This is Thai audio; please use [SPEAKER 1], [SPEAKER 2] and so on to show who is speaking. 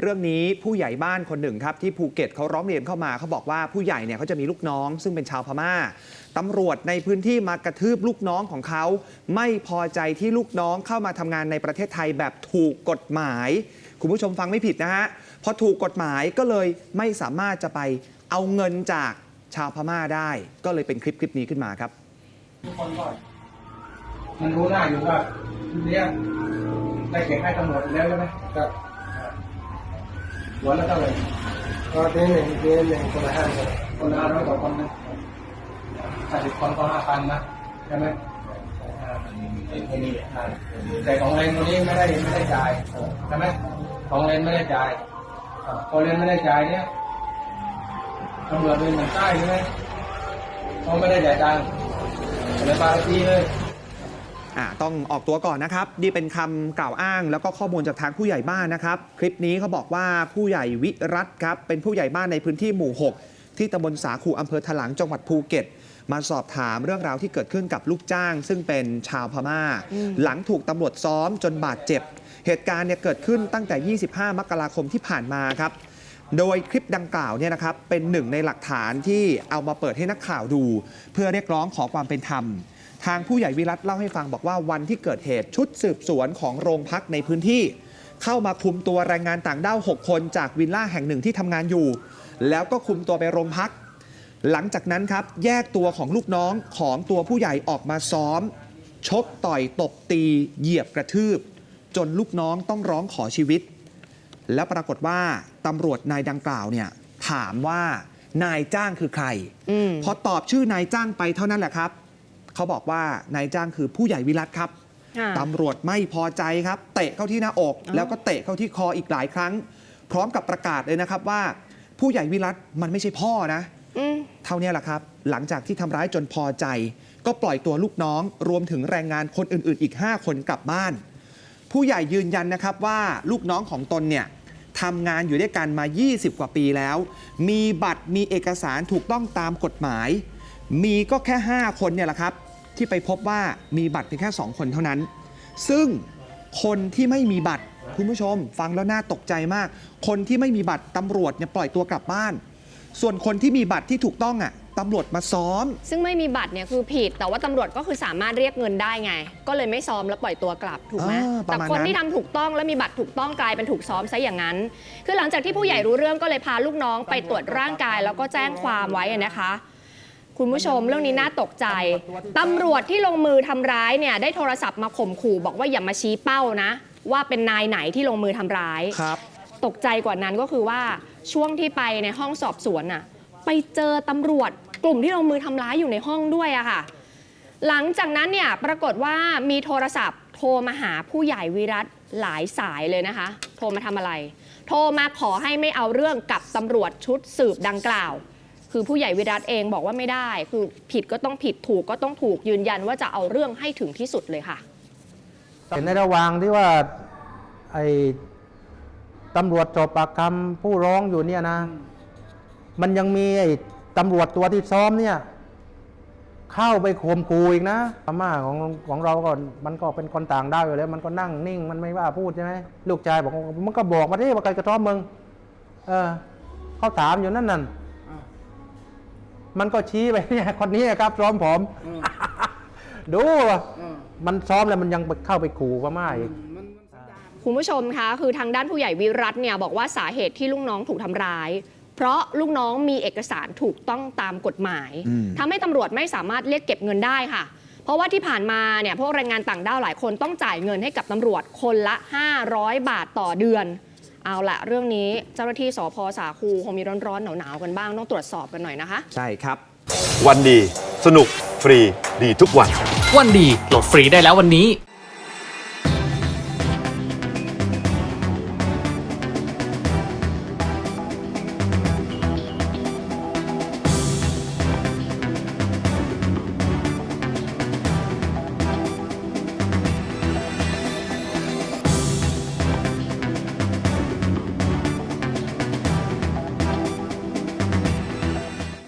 [SPEAKER 1] เรื่องนี้ผู้ใหญ่บ้านคนหนึ่งครับที่ภูเก็ตเขาร้องเรียนเข้ามาเขาบอกว่าผู้ใหญ่เนี่ยเขาจะมีลูกน้อง ซึ่งเป็นชาวพม่าตำรวจในพื้นที่มากระทืบลูกน้องของเขา ไม่พอใจที่ลูกน้องเข้ามาทำงานในประเทศไทยแบบถูกกฎหมาย คุณผู้ชมฟังไม่ผิดนะฮะพอถูกกฎหมายก็เลยไม่สามารถจะไปเอาเงินจากชาวพม่าได้ ก็เลยเป็นคลิปคลิปนี้ขึ้นมาครับ
[SPEAKER 2] ทุกคนก่อนมันรู้หน้าอยู่ว่าเนี่ยได้เก็บให้ตำรวจแล้วใช่ไหมครับ วแล้วเท่าไหร่
[SPEAKER 3] ก็ปีหนึ่งปีหนึ่งคนละห้าคน
[SPEAKER 2] คนละห้าร้อยกว่าคนนะถ้าสิบคนก็ห้าพันนะใช่ไหมแต่ของเรนวันนี้ไม่ได้ไม่ได้จ่ายใช่ไหมของเรนไม่ได้จ่ายพอเรนไม่ได้จ่ายเนี่ยตำรวจเป็นเหมือนใต้ใช่ไหมเขาไม่ได้จ่ายตังค์เลยปาทีเลย
[SPEAKER 1] อ่า ต้องออกตัวก่อนนะครับนี่เป็นคำกล่าวอ้าง แล้วก็ข้อมูลจากทางผู้ใหญ่บ้านนะครับ คลิปนี้เขาบอกว่าผู้ใหญ่วิรัตครับเป็นผู้ใหญ่บ้านในพื้นที่หมู่ 6 ที่ตำบลสาคูอำเภอถลางจังหวัดภูเก็ตมาสอบถามเรื่องราวที่เกิดขึ้นกับลูกจ้าง ซึ่งเป็นชาวพม่า หลังถูกตำรวจซ้อมจนบาดเจ็บ เหตุการณ์เนี่ยเกิดขึ้นตั้งแต่ 25 มกราคมที่ผ่านมาครับ โดยคลิปดังกล่าวเนี่ยนะครับเป็นหนึ่งในหลักฐานที่เอามาเปิดให้นักข่าวดู เพื่อเรียกร้องขอความเป็นธรรม ทางผู้ใหญ่วิรัตเล่าให้ฟังบอกว่าวันที่เกิดเหตุชุดสืบสวนของโรงพักในพื้นที่ เข้ามาคุมตัวแรงงานต่างด้าว6คนจากวิลล่าแห่งหนึ่งที่ทำงานอยู่ แล้วก็คุมตัวไปโรงพัก หลังจากนั้นครับแยกตัวของลูกน้องของตัวผู้ใหญ่ออกมาซ้อม ชกต่อยตบตีเหยียบกระทืบ จนลูกน้องต้องร้องขอชีวิต แล้วปรากฏว่าตำรวจนายดังกล่าวเนี่ยถามว่านายจ้างคือใคร
[SPEAKER 4] อืม
[SPEAKER 1] พอตอบชื่อนายจ้างไปเท่านั้นแหละครับ เขาบอกว่านายจ้างคือผู้ใหญ่วิรัตครับ
[SPEAKER 4] ค่ะ
[SPEAKER 1] ตำรวจไม่พอใจครับ เตะเข้าที่หน้าอก
[SPEAKER 4] อ้าว
[SPEAKER 1] แล้วก็เตะเข้าที่คออีกหลายครั้ง พร้อมกับประกาศเลยนะครับว่า ผู้ใหญ่วิรัตมันไม่ใช่พ่อนะ
[SPEAKER 4] อืม
[SPEAKER 1] เท่านี้แหละครับ หลังจากที่ทำร้ายจนพอใจ ก็ปล่อยตัวลูกน้อง รวมถึงแรงงานคนอื่น ๆ อีก 5 คนกลับบ้าน ผู้ใหญ่ยืนยันนะครับว่าลูกน้องของตนเนี่ยทำงานอยู่ด้วยกันมา 20 กว่าปีแล้ว มีบัตรมีเอกสารถูกต้องตามกฎหมาย มีก็แค่ 5 คนเนี่ยแหละครับ ที่ไปพบว่ามีบัตรเพียงแค่ 2 คนเท่านั้น ซึ่งคนที่ไม่มีบัตรคุณผู้ชม ฟังแล้วน่าตกใจมาก คนที่ไม่มีบัตรตำรวจเนี่ยปล่อยตัวกลับบ้าน ส่วนคนที่มีบัตรที่ถูกต้องอะตำรวจมาซ้อม
[SPEAKER 4] ซึ่งไม่มีบัตรเนี่ยคือผิด แต่ว่าตำรวจก็คือสามารถเรียกเงินได้ไง ก็เลยไม่ซ้อมแล้วปล่อยตัวกลับถูกไหม
[SPEAKER 1] อ่าประ
[SPEAKER 4] แต่
[SPEAKER 1] มาณ
[SPEAKER 4] คน
[SPEAKER 1] นั้น
[SPEAKER 4] ที่ทำถูกต้องและมีบัตรถูกต้องกลายเป็นถูกซ้อมซะอย่างนั้น คือหลังจากที่ผู้ใหญ่รู้เรื่องก็เลยพาลูกน้องไปตรวจร่างกาย แล้วก็แจ้งความไว้อะนะคะ คุณผู้ชมเรื่องนี้น่าตกใจตำรวจที่ลงมือทำร้ายเนี่ยได้โทรศัพท์มาข่มขู่บอกว่าอย่ามาชี้เป้านะ ว่าเป็นนายไหนที่ลงมือทำร้าย
[SPEAKER 1] ครับ
[SPEAKER 4] ตกใจกว่านั้นก็คือว่าช่วงที่ไปในห้องสอบสวนน่ะไปเจอตำรวจกลุ่มที่ลงมือทำร้ายอยู่ในห้องด้วยอะค่ะ หลังจากนั้นเนี่ยปรากฏว่ามีโทรศัพท์โทรมาหาผู้ใหญ่วิรัตหลายสายเลยนะคะ โทรมาทำอะไร โทรมาขอให้ไม่เอาเรื่องกับตำรวจชุดสืบดังกล่าว คือผู้ใหญ่วิรัตเองบอกว่าไม่ได้ คือผิดก็ต้องผิดถูกก็ต้องถูกยืนยันว่าจะเอาเรื่องให้ถึงที่สุดเลยค่ะ
[SPEAKER 3] เห็นในระหว่างที่ว่าไอ้ตำรวจจบปากคำผู้ร้องอยู่เนี่ยนะ มันยังมีไอ้ตำรวจตัวที่ซ้อมเนี่ย เข้าไปข่มขู่อีกนะพม่าของของเราก็มันก็เป็นคนต่างด้าวอยู่แล้ว มันก็นั่งนิ่ง มันไม่ว่าพูดใช่ไหมลูกชายบอกมันก็บอกมาที่ว่าใครกระท้อมมึง เออเขาถามอยู่นั่นนั่น มันก็ชี้ไปเนี่ยคนนี้ครับซ้อมผมดูว่ามันซ้อมแล้วมันยังไปเข้าไปขู่พม่าอีก
[SPEAKER 4] คุณผู้ชมคะคือทางด้านผู้ใหญ่วิรัตเนี่ยบอกว่าสาเหตุที่ลูกน้องถูกทำร้าย เพราะลูกน้องมีเอกสารถูกต้องตามกฎหมาย
[SPEAKER 1] อืม
[SPEAKER 4] ทำให้ตำรวจไม่สามารถเรียกเก็บเงินได้ค่ะ เพราะว่าที่ผ่านมาเนี่ยพวกแรงงานต่างด้าวหลายคนต้องจ่ายเงินให้กับตำรวจคนละ 500 บาทต่อเดือน เอาละเรื่องนี้เจ้าหน้าที่สพสาคูคงมีร้อนๆหนาวๆกันบ้างต้องตรวจสอบกันหน่อยนะคะ
[SPEAKER 1] ใช่ครับ
[SPEAKER 5] วันดี สนุก ฟรี ดีทุกวัน
[SPEAKER 6] วันดีโหลดฟรีได้แล้ววันนี้